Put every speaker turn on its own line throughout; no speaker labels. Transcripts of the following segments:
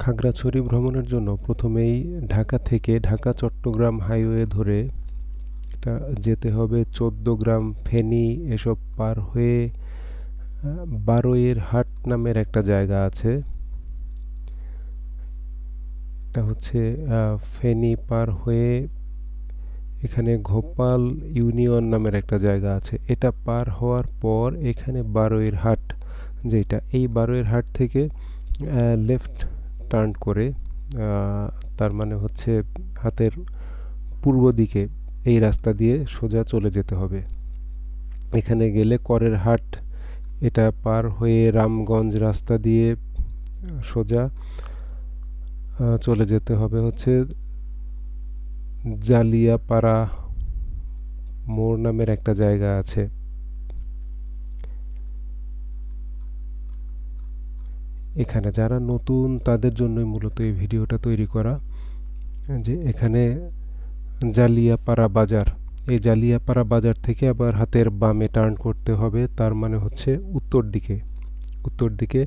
খাগড়াছড়ি ভ্রমণের জন্য প্রথমেই ঢাকা থেকে ঢাকা, চট্টগ্রাম হাইওয়ে ধরে এটা যেতে হবে চোদ্দ গ্রাম ফেনী, এসব পার হয়ে বারোয়ের হাট নামের একটা জায়গা আছে। এটা হচ্ছে ফেনী পার হয়ে এখানে ঘোপাল ইউনিয়ন নামের একটা জায়গা আছে। এটা পার হওয়ার পর এখানে বারোইয়ের হাট যেটা। এই বারোয়ের হাট থেকে লেফট টার্ন করে তার মানে হচ্ছে হাতের পূর্ব দিকে এই রাস্তা দিয়ে সোজা চলে যেতে হবে। এখানে গেলে করের হাট, এটা পার হয়ে রামগঞ্জ রাস্তা দিয়ে সোজা চলে যেতে হবে হচ্ছে জালিয়াপাড়া মোড় নামের একটা জায়গা আছে। এখানে যারা নতুন, তাদের জন্যই মূলত এই ভিডিওটা তৈরি করা। যে এখানে জালিয়াপাড়া বাজার। এই জালিয়াপাড়া বাজার থেকে আবার হাতের বামে টার্ন করতে হবে, তার মানে হচ্ছে উত্তর দিকে। উত্তর দিকে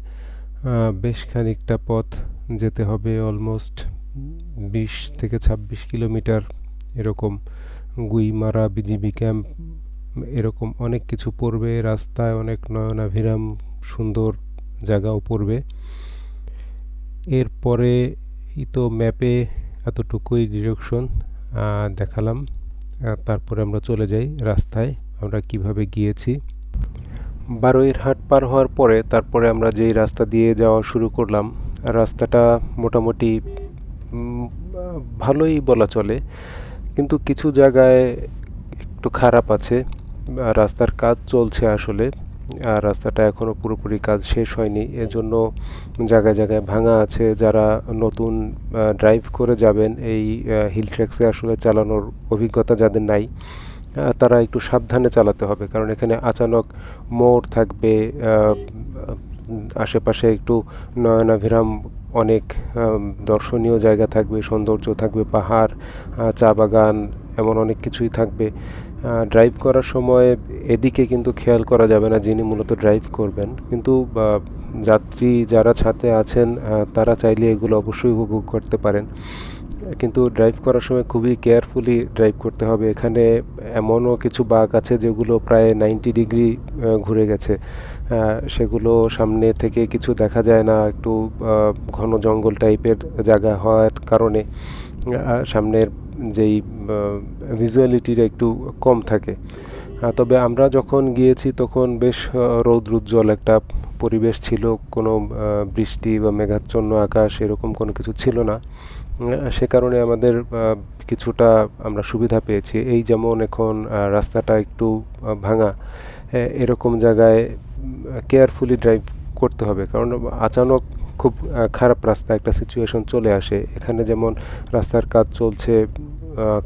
বেশ খানিকটা পথ যেতে হবে, অলমোস্ট বিশ থেকে ছাব্বিশ কিলোমিটার এরকম। গুইমারা, বিজিবি ক্যাম্প, এরকম অনেক কিছু পড়বে, রাস্তায় অনেক নয়নাভিরাম, সুন্দর জায়গাও পড়বে। এরপরে তো ম্যাপে এতটুকুই ডিরেকশন দেখালাম। তারপরে আমরা চলে যাই রাস্তায়, আমরা কীভাবে গিয়েছি। বারোইর হাট পার হওয়ার পরে তারপরে আমরা যেই রাস্তা দিয়ে যাওয়া শুরু করলাম, রাস্তাটা মোটামুটি ভালোই বলা চলে। কিন্তু কিছু জায়গায় একটু খারাপ আছে, রাস্তার কাজ চলছে আসলে। আর রাস্তাটা এখনও পুরোপুরি কাজ শেষ হয়নি। এজন্য জায়গায় জায়গায় ভাঙা আছে। যারা নতুন ড্রাইভ করে যাবেন এই হিল ট্র্যাক্সে আসলে চালানোর অভিজ্ঞতা যাদের নাই তারা একটু সাবধানে চালাতে হবে। কারণ এখানে আচানক মোড় থাকবে আশেপাশে একটু নয়নাভিরাম অনেক দর্শনীয় জায়গা থাকবে, সৌন্দর্য থাকবে, পাহাড় চা বাগান এমন অনেক কিছুই থাকবে। ড্রাইভ করার সময় এদিকে কিন্তু খেয়াল করা যাবে না যিনি মূলত ড্রাইভ করবেন। কিন্তু যাত্রী যারা সাথে আছেন তারা চাইলে এগুলো অবশ্যই উপভোগ করতে পারেন। কিন্তু ড্রাইভ করার সময় খুবই কেয়ারফুলি ড্রাইভ করতে হবে। এখানে এমনও কিছু বাঘ আছে যেগুলো প্রায় নাইনটি ডিগ্রি ঘুরে গেছে। সেগুলো সামনে থেকে কিছু দেখা যায় না। একটু ঘন জঙ্গল টাইপের জায়গা হওয়ার কারণে সামনের যেই ভিজুয়ালিটিটা একটু কম থাকে। তবে আমরা যখন গিয়েছি তখন বেশ রৌদ্রোজ্জ্বল একটা পরিবেশ ছিল। কোনো বৃষ্টি বা মেঘাচ্ছন্ন আকাশ এরকম কোনো কিছু ছিল না। সে কারণে আমাদের কিছুটা আমরা সুবিধা পেয়েছি। এই যেমন এখন রাস্তাটা একটু ভাঙা এরকম জায়গায় কেয়ারফুলি ড্রাইভ করতে হবে। কারণ আচানক খুব খারাপ রাস্তা, একটা সিচুয়েশন চলে আসে। এখানে যেমন রাস্তার কাজ চলছে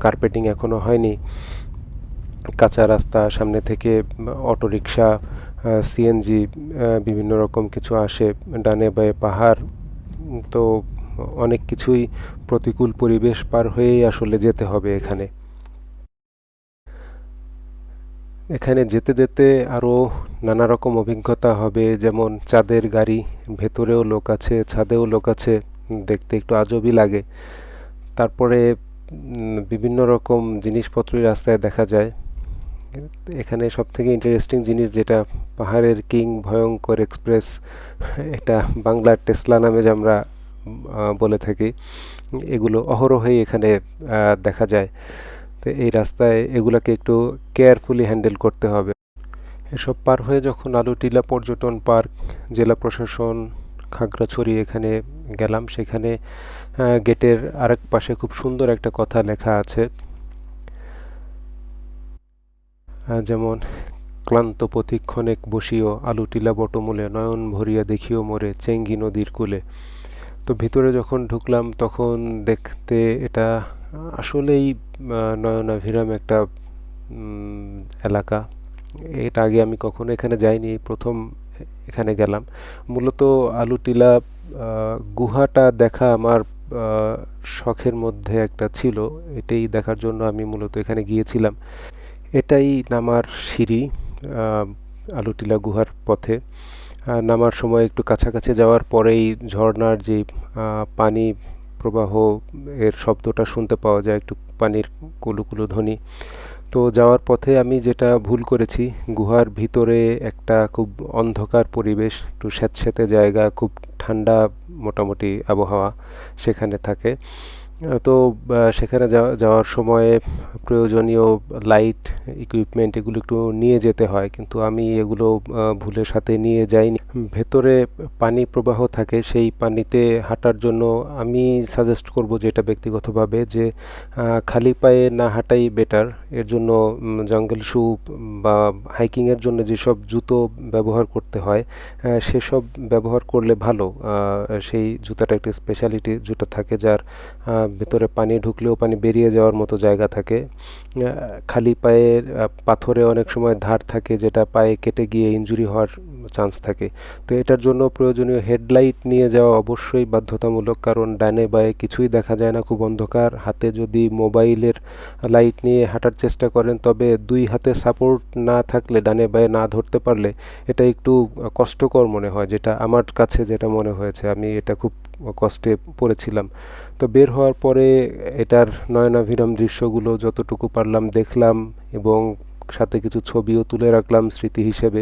কার্পেটিং এখনও হয়নি। কাঁচা রাস্তা, সামনে থেকে অটো রিক্সা সিএনজি বিভিন্ন রকম কিছু আসে, ডানে বায়ে পাহাড়। তো অনেক কিছুই প্রতিকূল পরিবেশ পার হয়েই আসলে যেতে হবে এখানে। এখানে যেতে যেতে আরও নানা রকম অভিজ্ঞতা হবে, যেমন চাঁদের গাড়ি, ভেতরেও লোক আছে, ছাদেও লোক আছে, দেখতে একটু আজবই লাগে। তারপরে বিভিন্ন রকম জিনিসপত্রই রাস্তায় দেখা যায়। এখানে সব থেকে ইন্টারেস্টিং জিনিস যেটা, পাহাড়ের কিং ভয়ঙ্কর এক্সপ্রেস এটা বাংলার টেসলা নামে যে আমরা বলে থাকি, এগুলো অহরহই এখানে দেখা যায়। তো এই রাস্তায় এগুলাকে একটু কেয়ারফুলি হ্যান্ডেল করতে হবে। এসব পার হয়ে যখন আলুটিলা পর্যটন পার্ক, জেলা প্রশাসন, খাগড়াছড়ি এখানে গেলাম, সেখানে গেটের আরেক পাশে খুব সুন্দর একটা কথা লেখা আছে। যেমন, ক্লান্ত পথিক্ষণেক বসিও আলুটিলা বটমূলে, নয়ন ভরিয়া দেখিও মোরে চেঙ্গি নদীর কূলে। তো ভিতরে যখন ঢুকলাম, তখন দেখতে এটা আসলেই নয়নাভিরাম একটা এলাকা। এটা আগে আমি কখনো এখানে যাইনি প্রথম এখানে গেলাম। মূলত আলুটিলা গুহাটা দেখা আমার শখের মধ্যে একটা ছিল। এটাই দেখার জন্য আমি মূলত এখানে গিয়েছিলাম। এটাই নামার সিঁড়ি আলুটিলা গুহার পথে। নামার সময় একটু কাছাকাছি যাওয়ার পরেই ঝর্ণার যে পানি প্রবাহ এর শব্দটা শুনতে পাওয়া যায়, একটু পানির কুলু কুলু ধ্বনি। তো যাওয়ার পথে আমি যেটা ভুল করেছি, গুহার ভিতরে একটা খুব অন্ধকার পরিবেশ, একটু স্যাঁতস্যাঁতে জায়গা, খুব ঠান্ডা মোটামুটি আবহাওয়া সেখানে থাকে। তো সেখানে যাওয়া- যাওয়ার সময়ে প্রয়োজনীয় লাইট ইকুইপমেন্ট এগুলো একটু নিয়ে যেতে হয়। কিন্তু আমি এগুলো ভুলের সাথে নিয়ে যাইনি। ভেতরে পানি প্রবাহ থাকে, সেই পানিতে হাঁটার জন্য আমি সাজেস্ট করব যেটা ব্যক্তিগতভাবে যে খালি পায়ে না হাঁটাই বেটার এর জন্য জঙ্গল শু বা হাইকিংয়ের জন্য যেসব জুতো ব্যবহার করতে হয় সেসব ব্যবহার করলে ভালো। সেই জুতাটা একটা স্পেশালিটি জুতো থাকে যার ভেতরে পানি ঢুকলেও পানি বেরিয়ে যাওয়ার মতো জায়গা থাকে। খালি পায়ে পাথরে অনেক সময় ধার থাকে যেটা পায়ে কেটে গিয়ে ইনজুরি হওয়ার চান্স থাকে। তো এটার জন্য প্রয়োজনীয় হেডলাইট নিয়ে যাওয়া অবশ্যই বাধ্যতামূলক, কারণ ডানে বায়ে কিছুই দেখা যায় না, খুব অন্ধকার। হাতে যদি মোবাইলের লাইট নিয়ে হাঁটার চেষ্টা করেন, তবে দুই হাতে সাপোর্ট না থাকলে, ডানে বায়ে না ধরতে পারলে এটা একটু কষ্টকর মনে হয়, যেটা আমার কাছে যেটা মনে হয়েছে। আমি এটা খুব কষ্টে পড়েছিলাম। তো বের হওয়ার পরে এটার নয়নাভিরাম দৃশ্যগুলো যতটুকু পারলাম দেখলাম এবং সাথে কিছু ছবিও তুলে রাখলাম স্মৃতি হিসেবে।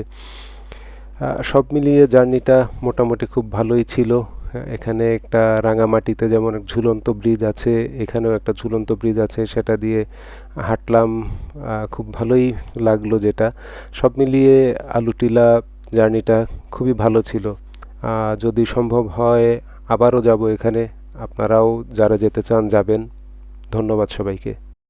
সব মিলিয়ে জার্নিটা মোটামুটি খুব ভালোই ছিল। এখানে একটা রাঙামাটিতে যেমন ঝুলন্ত ব্রিজ আছে, এখানেও একটা ঝুলন্ত ব্রিজ আছে, সেটা দিয়ে হাঁটলাম খুব ভালোই লাগল যেটা। সব মিলিয়ে আলুটিলা জার্নিটা খুবই ভালো ছিল। যদি সম্ভব হয় আবারও যাব এখানে। আপনারাও যারা যেতে চান যাবেন। ধন্যবাদ সবাইকে।